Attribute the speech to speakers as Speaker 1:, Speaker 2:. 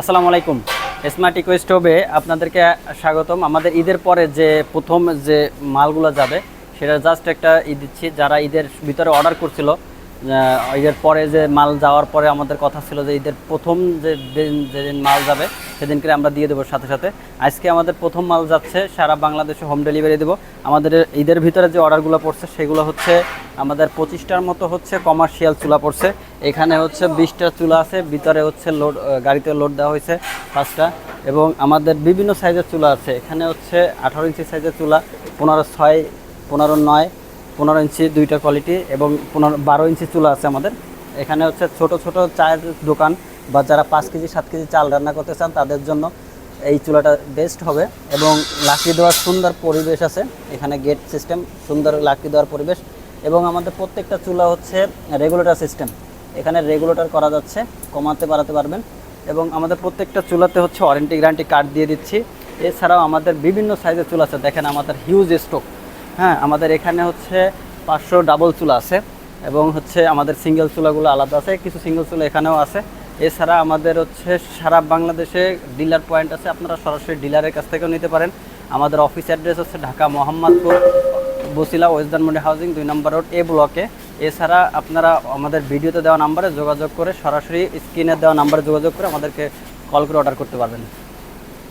Speaker 1: আসসালামু আলাইকুম। Smart eco স্টোভে আপনাদেরকে স্বাগতম। আমাদের ঈদের পরে যে প্রথম যে মালগুলো যাবে, সেটা জাস্ট একটা ই দিচ্ছি। যারা ঈদের ভিতরে অর্ডার করছিল ঈদের পরে যে মাল যাওয়ার পরে আমাদের কথা ছিল যে ঈদের প্রথম যে দিন, যেদিন মাল যাবে, সেদিনকে আমরা দিয়ে দেবো সাথে সাথে। আজকে আমাদের প্রথম মাল যাচ্ছে, সারা বাংলাদেশে হোম ডেলিভারি দেবো। আমাদের ঈদের ভিতরে যে অর্ডারগুলো পড়ছে, সেগুলো হচ্ছে আমাদের পঁচিশটার মতো হচ্ছে কমার্শিয়াল চুলা পড়ছে। এখানে হচ্ছে বিশটা চুলা আছে, ভিতরে হচ্ছে লোড গাড়িতে লোড দেওয়া হয়েছে পাঁচটা। এবং আমাদের বিভিন্ন সাইজের চুলা আছে। এখানে হচ্ছে আঠারো ইঞ্চি সাইজের চুলা, পনেরো ছয়, পনেরো নয়, পনেরো ইঞ্চি দুইটা কোয়ালিটি এবং পনেরো, বারো ইঞ্চি চুলা আছে আমাদের। এখানে হচ্ছে ছোট ছোট চায়ের দোকান বা যারা পাঁচ কেজি, সাত কেজি চাল রান্না করতে চান, তাদের জন্য এই চুলাটা বেস্ট হবে। এবং লাকড়ি দেওয়ার সুন্দর পরিবেশ আছে। এখানে গেট সিস্টেম সুন্দর লাকড়ি দেওয়ার পরিবেশ। এবং আমাদের প্রত্যেকটা চুলা হচ্ছে রেগুলেটর সিস্টেম এখানে রেগুলেটর করা যাচ্ছে, কমাতে বাড়াতে পারবেন। এবং আমাদের প্রত্যেকটা চুলাতে হচ্ছে ওয়ারেন্টি গ্যারান্টি কার্ড দিয়ে দিচ্ছি। এছাড়াও আমাদের বিভিন্ন সাইজের চুলা আছে, দেখেন আমাদের হিউজ স্টক হ্যাঁ আমাদের এখানে হচ্ছে পাঁচশো ডাবল চুলা আছে এবং হচ্ছে আমাদের সিঙ্গেল চুলাগুলো আলাদা আছে, কিছু সিঙ্গেল চুলা এখানেও আছে। এছাড়া আমাদের হচ্ছে সারা বাংলাদেশে ডিলার পয়েন্ট আছে, আপনারা সরাসরি ডিলারের কাছ থেকেও নিতে পারেন। আমাদের অফিস অ্যাড্রেস হচ্ছে ঢাকা মোহাম্মদপুর, বসিলা ওয়েস্টার্ন হাউজিং, দুই নম্বর রোড, এ ব্লকে। এছাড়া আপনারা আমাদের ভিডিওতে দেওয়া নাম্বারে যোগাযোগ করে সরাসরি স্ক্রিনে দেওয়া নাম্বারে যোগাযোগ করে আমাদেরকে কল করে অর্ডার করতে পারবেন।